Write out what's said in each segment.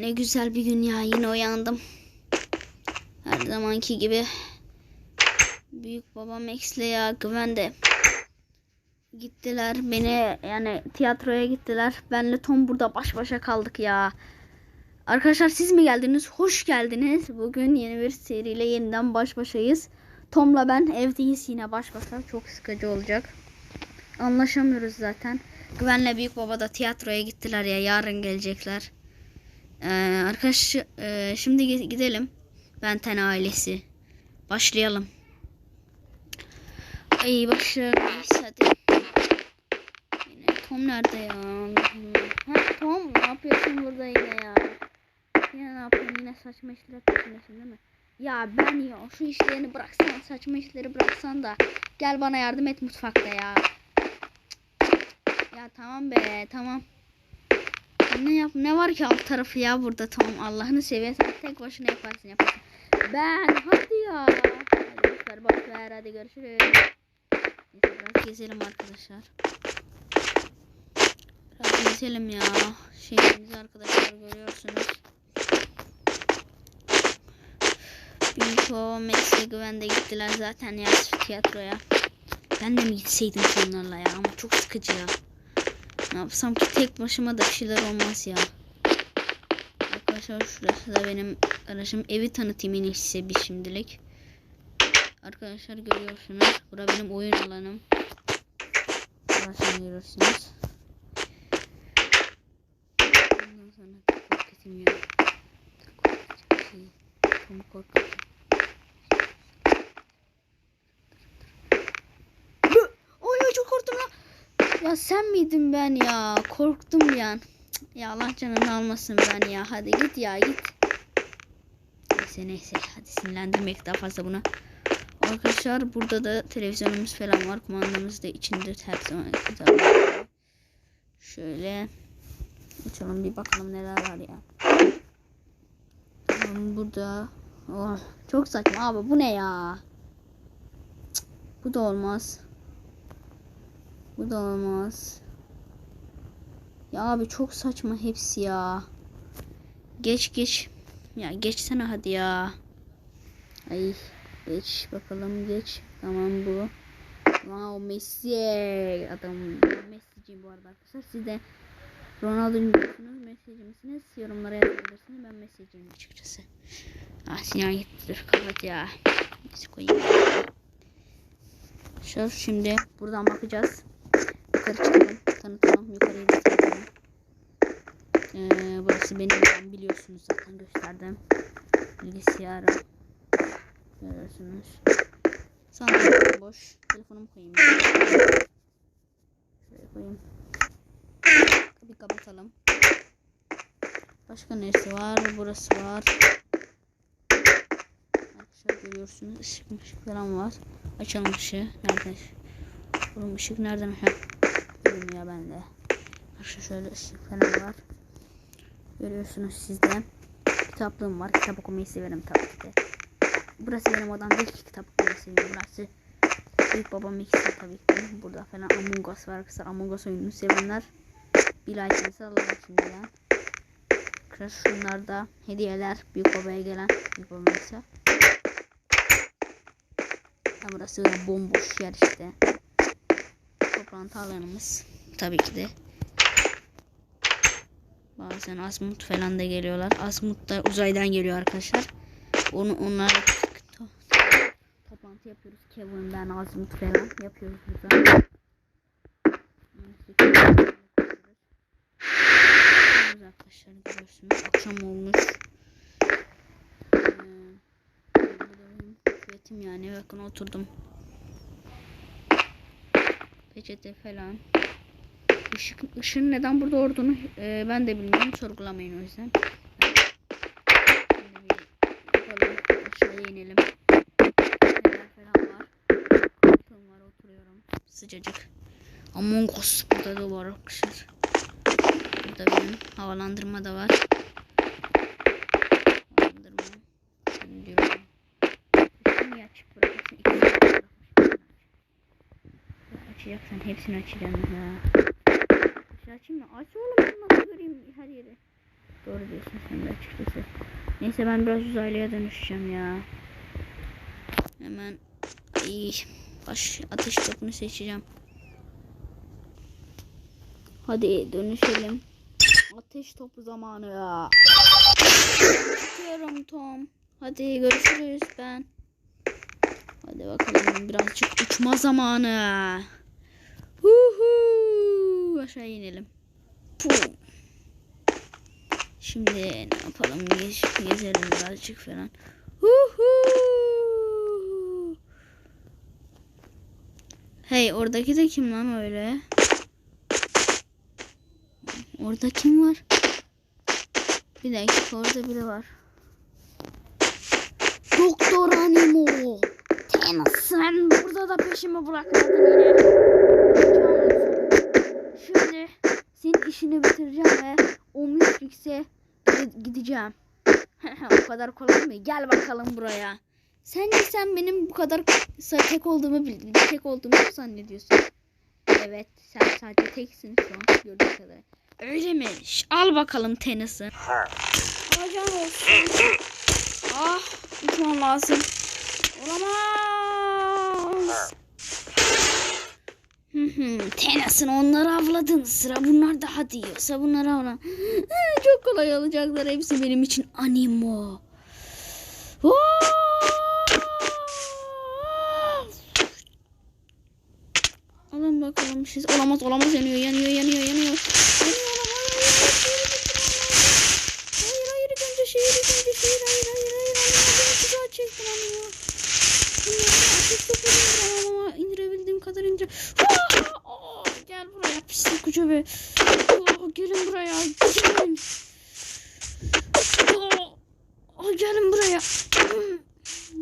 ne güzel bir gün ya yine uyandım. Her zamanki gibi. Büyük babam Max'le ya Güven de gittiler. Beni yani tiyatroya gittiler. Benle Tom burada baş başa kaldık ya. Arkadaşlar siz mi geldiniz? Hoş geldiniz. Bugün yeni bir seriyle yeniden baş başayız. Tom'la ben evdeyiz yine baş başa. Çok sıkıcı olacak. Anlaşamıyoruz zaten. Güven'le Büyük Baba da tiyatroya gittiler ya. Yarın gelecekler. Ee, arkadaş e, şimdi gi- gidelim. Benten ailesi. Başlayalım. Ay başlıyoruz hadi. Yine Tom nerede ya? Ha, Tom ne yapıyorsun burada yine ya? Yine ne yapıyorsun? Yine saçma işler peşindesin değil mi? Ya ben ya şu işlerini bıraksan saçma işleri bıraksan da gel bana yardım et mutfakta ya. Ya tamam be tamam. Ne yap ne var ki alt tarafı ya burada tamam Allah'ını seviyorsan tek başına yaparsın yaparsın. Ben hadi ya. Hadi boş ver hadi görüşürüz. Neyse biraz gezelim arkadaşlar. Biraz gezelim ya. Şeyimizi arkadaşlar görüyorsunuz. Babam Max'le Güven gittiler zaten ya tiyatroya. Ben de mi gitseydim onlarla ya ama çok sıkıcı ya. Ne yapsam tek başıma da şeyler olmaz ya. Arkadaşlar şurası da benim aracım. Evi tanıtayım en iyisi bir şimdilik. Arkadaşlar görüyorsunuz. Bura benim oyun alanım. Burasını görüyorsunuz. Ondan sonra korkutayım ya. Korkutacak şey. Çok korkutacağım. Oy oy çok korktum lan. Ya sen miydin ben ya? Korktum ya. Ya Allah canını almasın ben ya. Hadi git ya git. Neyse neyse. Hadi sinirlendirmek daha fazla buna. Arkadaşlar burada da televizyonumuz falan var. Kumandamız da içinde her zaman. Şöyle açalım bir bakalım neler var ya. Burada. Oh, çok saçma abi bu ne ya? Cık, bu da olmaz. Bu da olmaz. Ya abi çok saçma hepsi ya. Geç geç. Ya geçsene hadi ya. Ay geç bakalım geç. Tamam bu. Wow Messi. Adam Messi'ciyim bu arada arkadaşlar. Siz de Ronaldo'cu musunuz? Messi'ci misiniz? Yorumlara yazabilirsiniz. Ben Messi'ciyim açıkçası. Ah Sinan gitti. Dur kapat ya. Neyse koyayım. Şöyle şimdi buradan bakacağız. Yukarı çıkalım. Tanıtalım. Yukarıyı da tanıtalım. Ee, burası benim yerim biliyorsunuz zaten gösterdim. Bilgisayarım. Görüyorsunuz. Sandalye boş. Telefonumu koyayım. Şöyle koyayım. Kapıyı kapatalım. Başka neresi var? Burası var. Arkadaşlar görüyorsunuz. Işık ışık falan var. Açalım ışığı. Nerede? Bunun ışık nereden? Ha. Görünüyor bende. Arkadaşlar şöyle ışık falan var. Görüyorsunuz sizde. Kitaplığım var. Kitap okumayı severim tabii ki. Burası benim odam değil ki kitap okumayı seviyorum. Burası büyük babam ikisi tabii ki. Burada falan Among Us var arkadaşlar. Among Us oyununu sevenler bir like sallar şimdiden. Arkadaşlar şunlar da hediyeler büyük babaya gelen büyük babam ise. Ha, burası bomboş yer işte. Toplantı alanımız. Tabii ki de. Bazen Asmut falan da geliyorlar. Asmut da uzaydan geliyor arkadaşlar. Onu onlarla to- toplantı yapıyoruz. Kevin ben Asmut falan yapıyoruz burada. Arkadaşlar görüyorsunuz. Akşam olmuş. Ee, benim tuvaletim yani. Bakın oturdum. Peçete falan. Işık, ışığın neden burada olduğunu e, ben de bilmiyorum. Sorgulamayın o yüzden. Aşağıya inelim. Neler var. Koltuğum var oturuyorum. Sıcacık. Among Us burada da var arkadaşlar. Burada benim havalandırma da var. Havalandırma. Şimdi diyorum. Niye açık bırakıyorsun? İkinci tarafı. Açacaksan hepsini açacağım ya. Açayım mı? Aç oğlum nasıl göreyim her yeri. Doğru diyorsun sen de açıkçası. Neyse ben biraz uzaylıya dönüşeceğim ya. Hemen iyi. Baş ateş topunu seçeceğim. Hadi dönüşelim. Ateş topu zamanı ya. Çıkıyorum Tom. Hadi görüşürüz ben. Hadi bakalım birazcık uçma zamanı. Huhu. Aşağı inelim. Pum. Şimdi ne yapalım? Gez, gezelim birazcık falan. Huhu. Hey oradaki de kim lan öyle? Orada kim var? Bir dakika orada biri var. Doktor Animo. Sen burada da peşimi bırakmadın yine. Şimdi senin işini bitireceğim ve o Matrix'e gide- gideceğim. o kadar kolay mı? Gel bakalım buraya. Sence sen benim bu kadar tek olduğumu bildin. Tek olduğumu mu zannediyorsun? Evet sen sadece teksin şu an gördüğüm kadar. Öyle mi? Ş- al bakalım tenisi. Alacağım olsun. Ah uçmam lazım. Olamaz. Tenas'ın onları avladın. Sıra bunlar daha diyorsa bunları avla. Çok kolay olacaklar. Hepsi benim için animo. Alın bakalım siz. Olamaz olamaz yanıyor yanıyor yanıyor yanıyor. Hayır hayır önce şehir önce şehir hayır hayır hayır hayır. Ben tuzağa çektim animo. Ateş topu ama indirebildiğim kadar indir. Ucu be. Aa, gelin buraya. Gelin. Aa, aa, gelin buraya.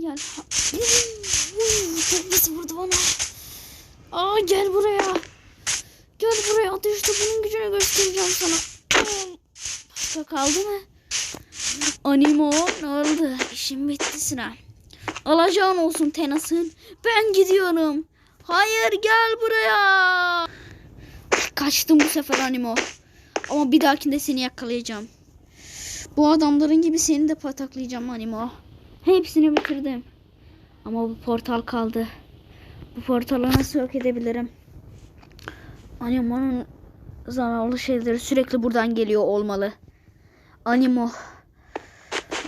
Gel. Pis vurdu bana. Aa gel buraya. Gel buraya ateş topunun gücünü göstereceğim sana. Başka kaldı mı? Animo ne oldu? İşim bitti sıra. Alacağın olsun Tenas'ın. Ben gidiyorum. Hayır gel buraya. Kaçtım bu sefer Animo. Ama bir dahakinde seni yakalayacağım. Bu adamların gibi seni de pataklayacağım Animo. Hepsini bitirdim. Ama bu portal kaldı. Bu portalı nasıl yok edebilirim? Animo'nun zararlı şeyleri sürekli buradan geliyor olmalı. Animo.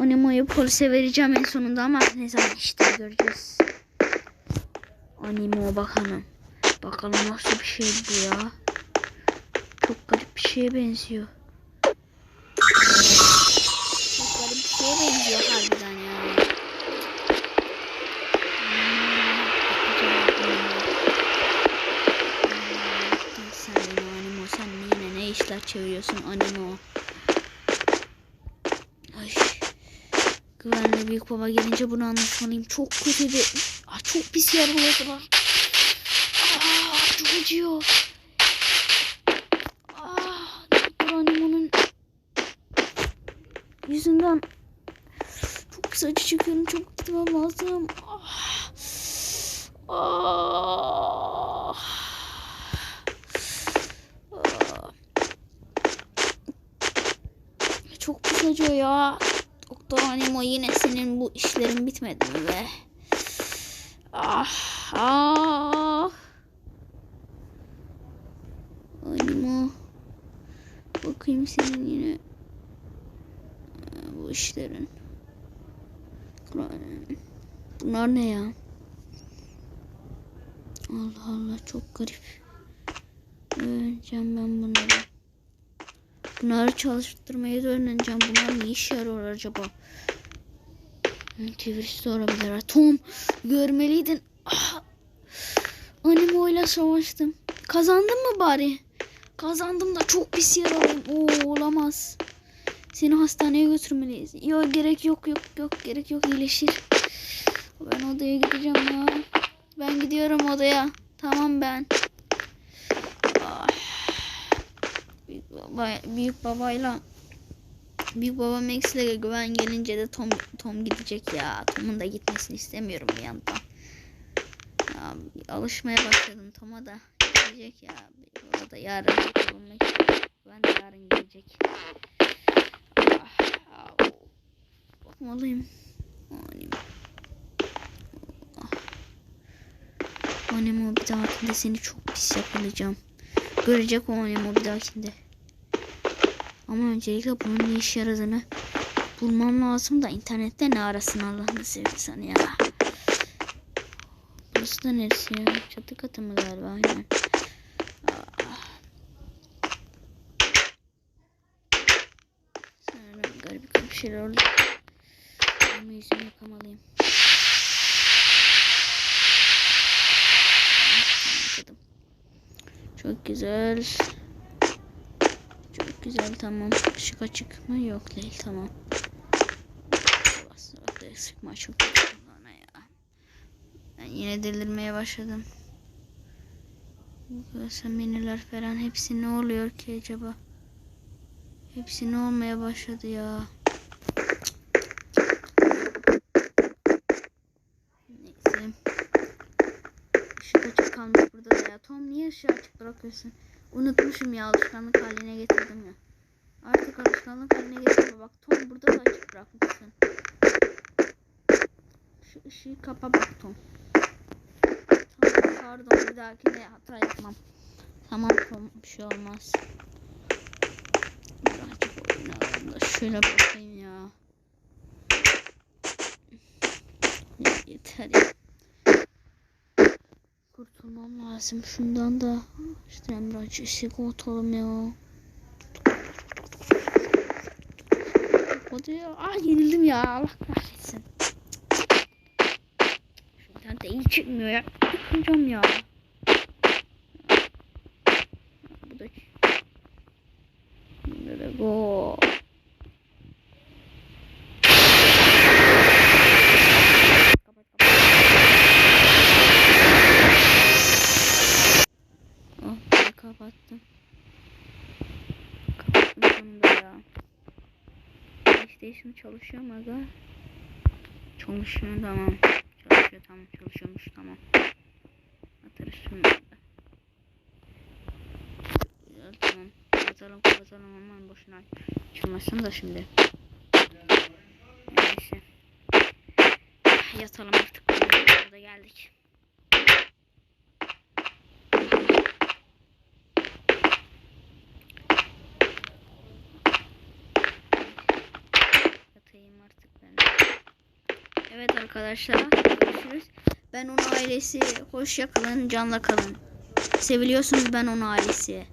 Animo'yu polise vereceğim en sonunda ama ne zaman işte göreceğiz. Animo bakalım. Bakalım nasıl bir şey bu ya. Şeye benziyor. Çok garip bir şeye benziyor harbiden ya. Sen yine Animo sen yine ne işler çeviriyorsun Animo. Ay. Güvenli büyük baba gelince bunu anlatmalıyım. Çok kötü bir... Ah, çok pis yaraladılar. Ah, çok acıyor. Ah, Doktor Animo'nun yüzünden çok pis acı çekiyorum. Çok gitmem lazım. Ah. Ah. Ah. Çok pis ya. Doktor Animo yine senin bu işlerin bitmedi mi be? Ah, ah. Animo. Bakayım senin yine işlerin. Bunlar ne ya? Allah Allah çok garip. Öğreneceğim ben bunları. Bunları çalıştırmayı da öğreneceğim. Bunlar ne işe yarıyor acaba? Çevirisi de olabilir. Tom görmeliydin. Ah. Animo ile savaştım. Kazandım mı bari? Kazandım da çok pis yaralıyım. Oo olamaz. Seni hastaneye götürmeliyiz. Yok gerek yok yok yok gerek yok iyileşir. Ben odaya gideceğim ya. Ben gidiyorum odaya. Tamam ben. Ah. Büyük, baba, büyük babayla Büyük baba Max ile güven gelince de Tom Tom gidecek ya. Tom'un da gitmesini istemiyorum bir yandan. Ya, alışmaya başladım Tom'a da gidecek ya. Orada yarın olmak Ben de yarın gelecek. Çıkmalıyım. Annem. Annem o bir dahakinde seni çok pis yakalayacağım. Görecek o annem o bir dahakinde. Ama öncelikle bunun ne işe yaradığını bulmam lazım da internette ne arasın Allah'ını seversen ya. Burası da neresi ya? Çatı katı mı galiba aynen. Ah. Sanırım garip garip şeyler oldu. Ama yüzümü yıkamalıyım. Çok güzel. Çok güzel tamam. Işık açık mı? Yok değil tamam. Aslında sıkma çok bana ya. Ben yine delirmeye başladım. Burası miniler falan hepsi ne oluyor ki acaba? Hepsi ne olmaya başladı ya? Neyse. Işık açık kalmış burada da ya. Tom niye ışığı açık bırakıyorsun? Unutmuşum ya alışkanlık haline getirdim ya. Artık alışkanlık haline getirme. Bak Tom burada da açık bırakmışsın. Şu ışığı kapa bak Tom. Tamam pardon bir dahakine hata yapmam. Tamam Tom bir şey olmaz. Şöyle bakayım. Ya Yeter ya. Kurtulmam lazım şundan da. İşte Emrah'cı sigortalım ya. Hadi ya. Ah yenildim ya. Allah kahretsin. Şu internette iyi çıkmıyor ya. Yıkılacağım ya. Bu da... Burada go. Kapat kapat. Oh ben kapattım. Kapattım sonunda ya. PlayStation çalışıyor mu aga? Çalışıyor tamam. Çalışıyor tamam çalışıyormuş tamam. Atarız şunu. Güzel tamam. Kapatalım kapatalım aman boşuna açılmasın da şimdi. Neyse. Yatalım artık. Burada geldik. Yatayım artık ben. Evet arkadaşlar görüşürüz. Ben onun ailesi. Hoşça kalın, canla kalın. Seviliyorsunuz ben onun ailesi.